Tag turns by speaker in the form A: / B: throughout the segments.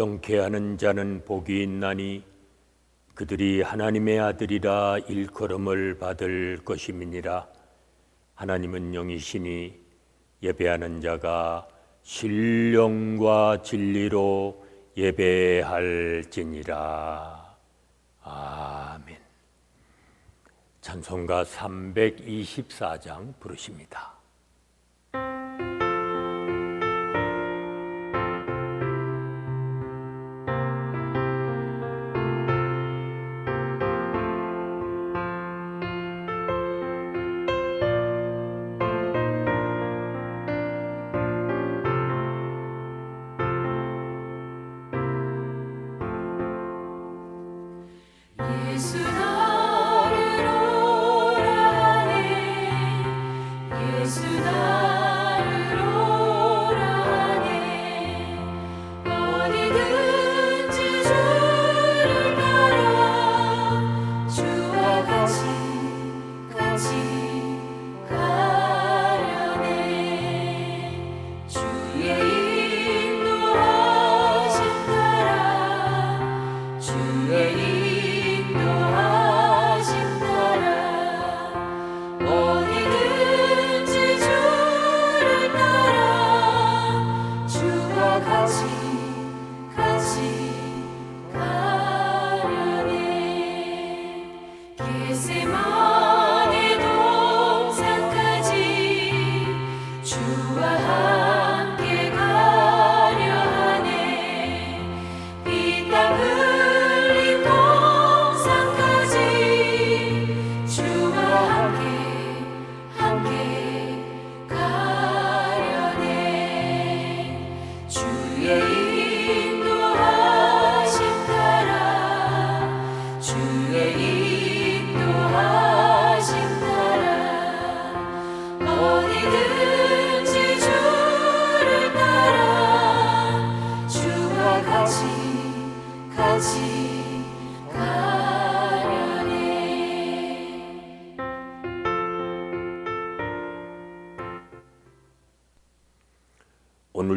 A: 화평케 하는 자는 복이 있나니 그들이 하나님의 아들이라 일컬음을 받을 것임이니라. 하나님은 영이시니 예배하는 자가 신령과 진리로 예배할지니라. 아멘. 찬송가 324장 부르십니다.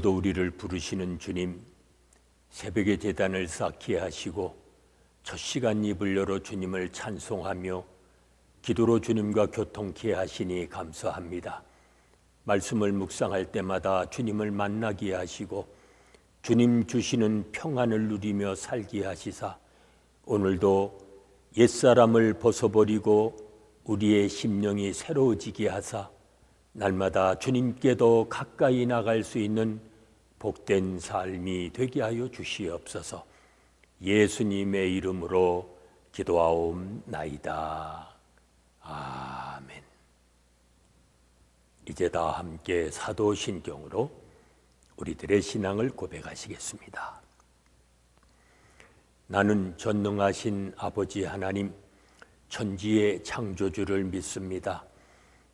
A: 오늘도 우리를 부르시는 주님, 새벽의 재단을 쌓게 하시고 첫 시간 입을 열어 주님을 찬송하며 기도로 주님과 교통케 하시니 감사합니다. 말씀을 묵상할 때마다 주님을 만나게 하시고 주님 주시는 평안을 누리며 살게 하시사 오늘도 옛사람을 벗어버리고 우리의 심령이 새로워지게 하사 날마다 주님께 더 가까이 나갈 수 있는 복된 삶이 되게 하여 주시옵소서. 예수님의 이름으로 기도하옵나이다. 아멘. 이제 다 함께 사도신경으로 우리들의 신앙을 고백하시겠습니다. 나는 전능하신 아버지 하나님, 천지의 창조주를 믿습니다.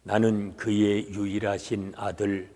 A: 나는 그의 유일하신 아들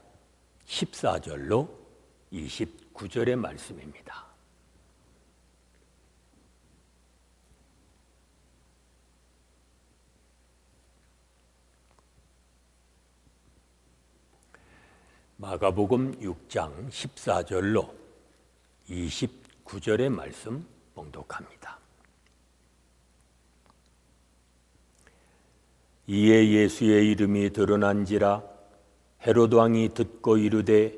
A: 14절로 29절의 말씀입니다. 마가복음 6장 14절로 29절의 말씀 봉독합니다. 이에 예수의 이름이 드러난지라 헤롯 왕이 듣고 이르되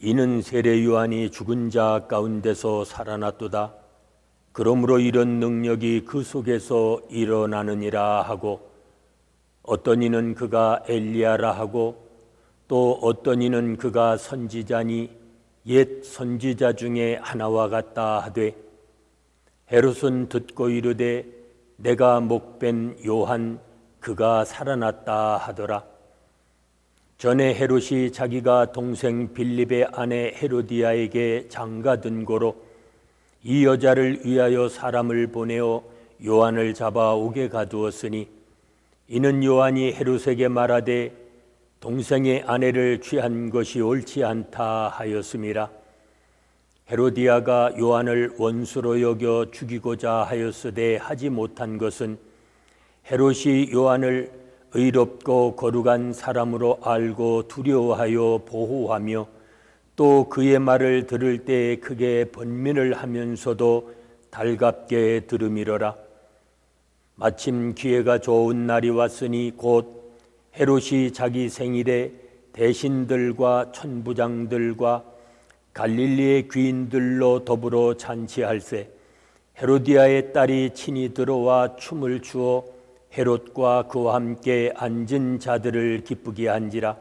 A: 이는 세례 요한이 죽은 자 가운데서 살아났도다. 그러므로 이런 능력이 그 속에서 일어나느니라 하고 어떤 이는 그가 엘리야라 하고 또 어떤 이는 그가 선지자니 옛 선지자 중에 하나와 같다 하되 헤롯은 듣고 이르되 내가 목벤 요한 그가 살아났다 하더라 전에 헤롯이 자기가 동생 빌립의 아내 헤로디아에게 장가든 고로 이 여자를 위하여 사람을 보내어 요한을 잡아 오게 가두었으니 이는 요한이 헤롯에게 말하되 동생의 아내를 취한 것이 옳지 않다 하였음이라. 헤로디아가 요한을 원수로 여겨 죽이고자 하였으되 하지 못한 것은 헤롯이 요한을 의롭고 거룩한 사람으로 알고 두려워하여 보호하며 또 그의 말을 들을 때 크게 번민을 하면서도 달갑게 들음이러라. 마침 기회가 좋은 날이 왔으니 곧 헤롯이 자기 생일에 대신들과 천부장들과 갈릴리의 귀인들로 더불어 잔치할세. 헤로디아의 딸이 친히 들어와 춤을 추어 헤롯과 그와 함께 앉은 자들을 기쁘게 한지라.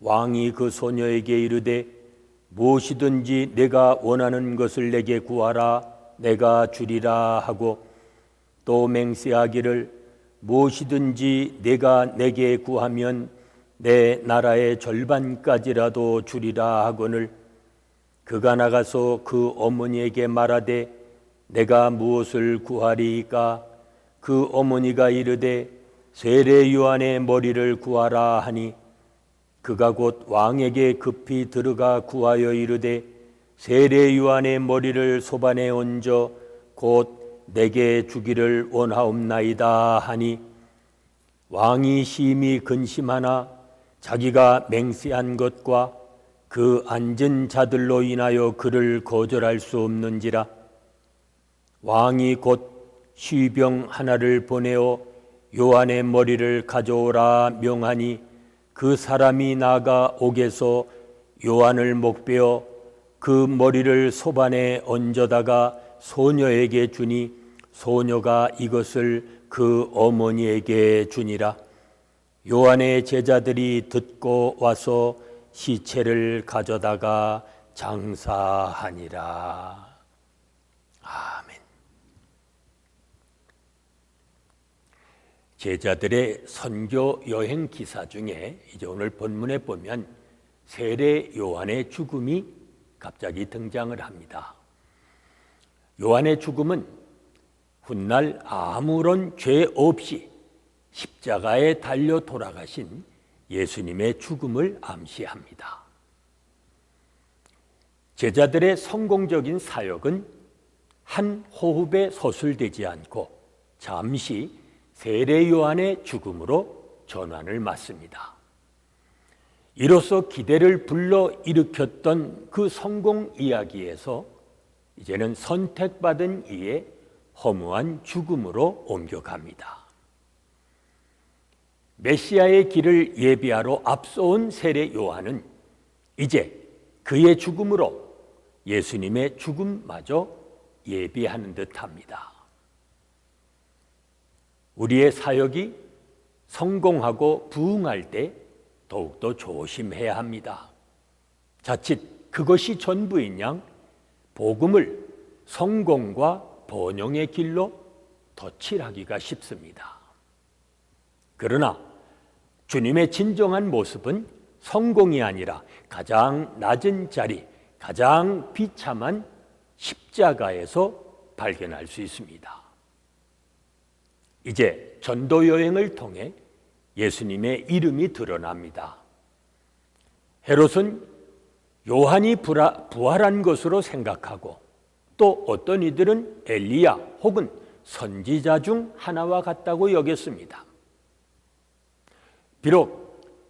A: 왕이 그 소녀에게 이르되 무엇이든지 내가 원하는 것을 내게 구하라 내가 주리라 하고 또 맹세하기를 무엇이든지 내가 내게 구하면 내 나라의 절반까지라도 주리라 하거늘. 그가 나가서 그 어머니에게 말하되 내가 무엇을 구하리이까 그 어머니가 이르되 세례 요한의 머리를 구하라 하니 그가 곧 왕에게 급히 들어가 구하여 이르되 세례 요한의 머리를 소반에 얹어 곧 내게 주기를 원하옵나이다 하니 왕이 심히 근심하나 자기가 맹세한 것과 그 앉은 자들로 인하여 그를 거절할 수 없는지라. 왕이 곧 시병 하나를 보내어 요한의 머리를 가져오라 명하니 그 사람이 나가 옥에서 요한을 목베어 그 머리를 소반에 얹어다가 소녀에게 주니 소녀가 이것을 그 어머니에게 주니라. 요한의 제자들이 듣고 와서 시체를 가져다가 장사하니라. 아멘 제자들의 선교 여행 기사 중에 이제 오늘 본문에 보면 세례 요한의 죽음이 갑자기 등장을 합니다. 요한의 죽음은 훗날 아무런 죄 없이 십자가에 달려 돌아가신 예수님의 죽음을 암시합니다. 제자들의 성공적인 사역은 한 호흡에 서술되지 않고 잠시 세례 요한의 죽음으로 전환을 맞습니다. 이로써 기대를 불러 일으켰던 그 성공 이야기에서 이제는 선택받은 이의 허무한 죽음으로 옮겨갑니다. 메시아의 길을 예비하러 앞서온 세례 요한은 이제 그의 죽음으로 예수님의 죽음마저 예비하는 듯 합니다. 우리의 사역이 성공하고 부흥할 때 더욱더 조심해야 합니다. 자칫 그것이 전부인 양 복음을 성공과 번영의 길로 덧칠하기가 쉽습니다. 그러나 주님의 진정한 모습은 성공이 아니라 가장 낮은 자리, 가장 비참한 십자가에서 발견할 수 있습니다. 이제 전도 여행을 통해 예수님의 이름이 드러납니다. 헤롯은 요한이 부활한 것으로 생각하고 또 어떤 이들은 엘리야 혹은 선지자 중 하나와 같다고 여겼습니다. 비록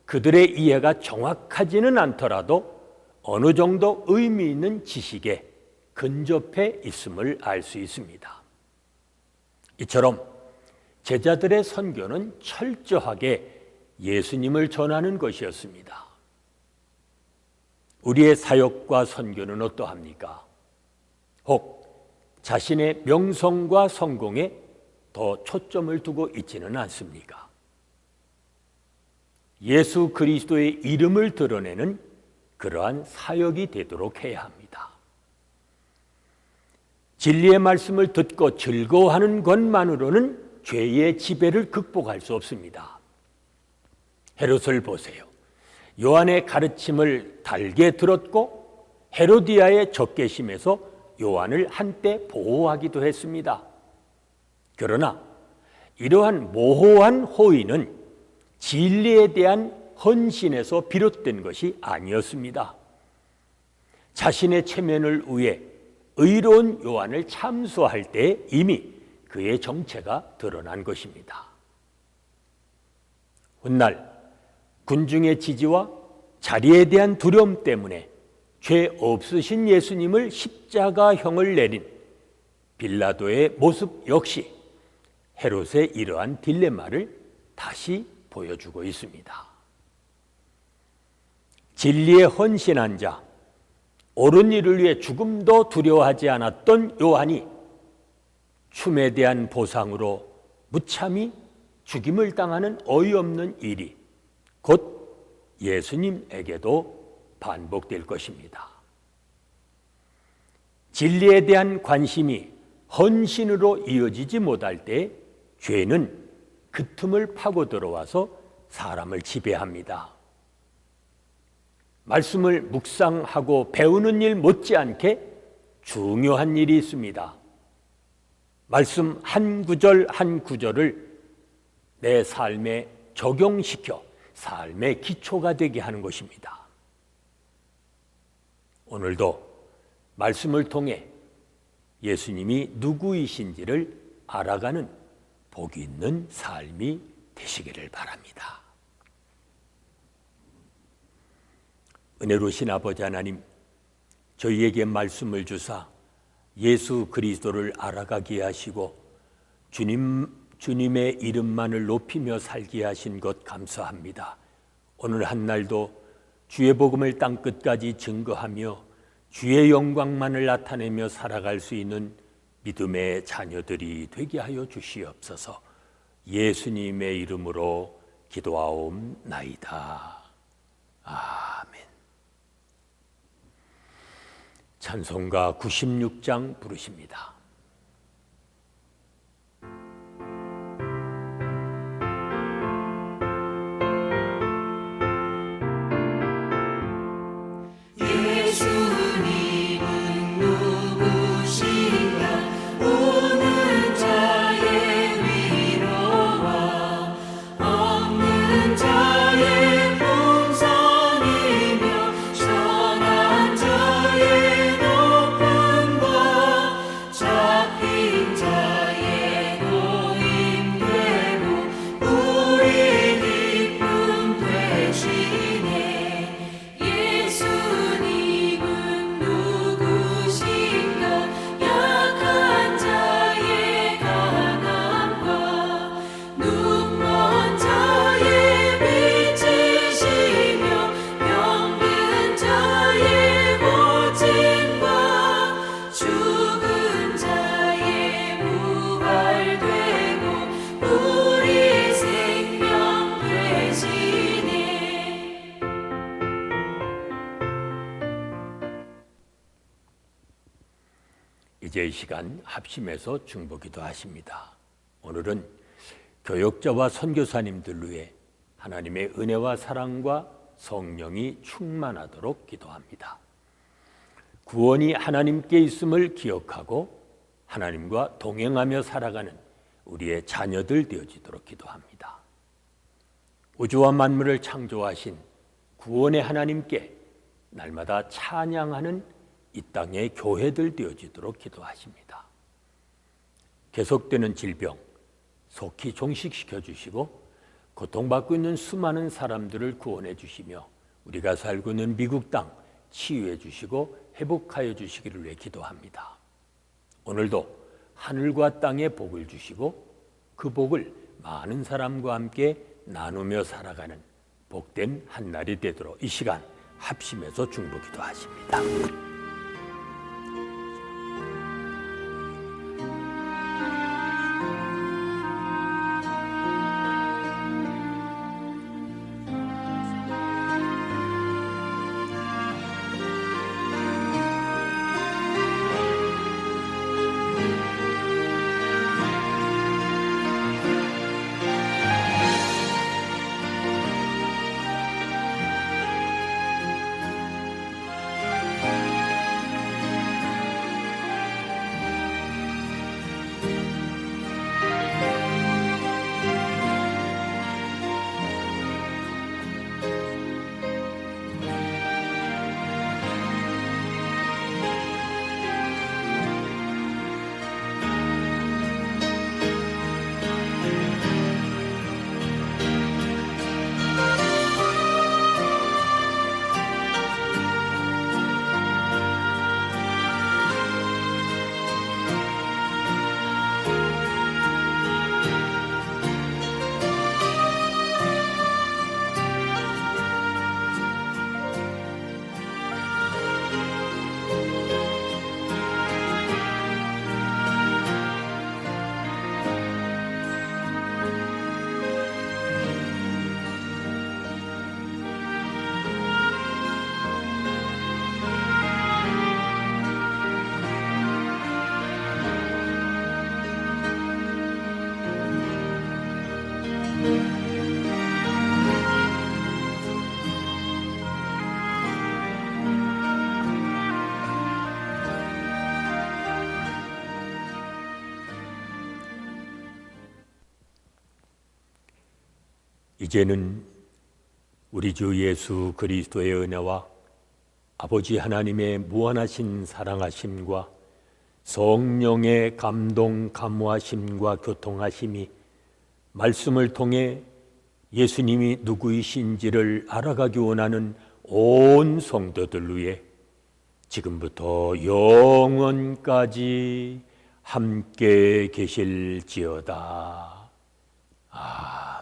A: 그들의 이해가 정확하지는 않더라도 어느 정도 의미 있는 지식에 근접해 있음을 알 수 있습니다. 이처럼 제자들의 선교는 철저하게 예수님을 전하는 것이었습니다. 우리의 사역과 선교는 어떠합니까? 혹 자신의 명성과 성공에 더 초점을 두고 있지는 않습니까? 예수 그리스도의 이름을 드러내는 그러한 사역이 되도록 해야 합니다. 진리의 말씀을 듣고 즐거워하는 것만으로는 죄의 지배를 극복할 수 없습니다. 헤롯을 보세요. 요한의 가르침을 달게 들었고 헤로디아의 적개심에서 요한을 한때 보호하기도 했습니다. 그러나 이러한 모호한 호의는 진리에 대한 헌신에서 비롯된 것이 아니었습니다. 자신의 체면을 위해 의로운 요한을 참수할 때 이미 그의 정체가 드러난 것입니다. 훗날 군중의 지지와 자리에 대한 두려움 때문에 죄 없으신 예수님을 십자가형을 내린 빌라도의 모습 역시 헤롯의 이러한 딜레마를 다시 보여주고 있습니다. 진리에 헌신한 자, 옳은 일을 위해 죽음도 두려워하지 않았던 요한이 춤에 대한 보상으로 무참히 죽임을 당하는 어이없는 일이 곧 예수님에게도 반복될 것입니다. 진리에 대한 관심이 헌신으로 이어지지 못할 때 죄는 그 틈을 파고 들어와서 사람을 지배합니다. 말씀을 묵상하고 배우는 일 못지않게 중요한 일이 있습니다. 말씀 한 구절 한 구절을 내 삶에 적용시켜 삶의 기초가 되게 하는 것입니다. 오늘도 말씀을 통해 예수님이 누구이신지를 알아가는 복이 있는 삶이 되시기를 바랍니다. 은혜로신 아버지 하나님, 저희에게 말씀을 주사 예수 그리스도를 알아가게 하시고 주님 주님의 이름만을 높이며 살게 하신 것 감사합니다. 오늘 한 날도 주의 복음을 땅 끝까지 증거하며 주의 영광만을 나타내며 살아갈 수 있는 믿음의 자녀들이 되게 하여 주시옵소서. 예수님의 이름으로 기도하옵나이다. 아멘. 찬송가 96장 부르십니다. 시간 합심해서 중보기도 하십니다. 오늘은 교역자와 선교사님들 위해 하나님의 은혜와 사랑과 성령이 충만하도록 기도합니다. 구원이 하나님께 있음을 기억하고 하나님과 동행하며 살아가는 우리의 자녀들 되어지도록 기도합니다. 우주와 만물을 창조하신 구원의 하나님께 날마다 찬양하는 이 땅의 교회들 되어지도록 기도하십니다. 계속되는 질병 속히 종식시켜 주시고 고통받고 있는 수많은 사람들을 구원해 주시며 우리가 살고 있는 미국 땅 치유해 주시고 회복하여 주시기를 위해 기도합니다. 오늘도 하늘과 땅에 복을 주시고 그 복을 많은 사람과 함께 나누며 살아가는 복된 한 날이 되도록 이 시간 합심해서 중보 기도 하십니다. 이제는 우리 주 예수 그리스도의 은혜와 아버지 하나님의 무한하신 사랑하심과 성령의 감동 감화심과 교통하심이 말씀을 통해 예수님이 누구이신지를 알아가기 원하는 온 성도들 위해 지금부터 영원까지 함께 계실지어다. 아.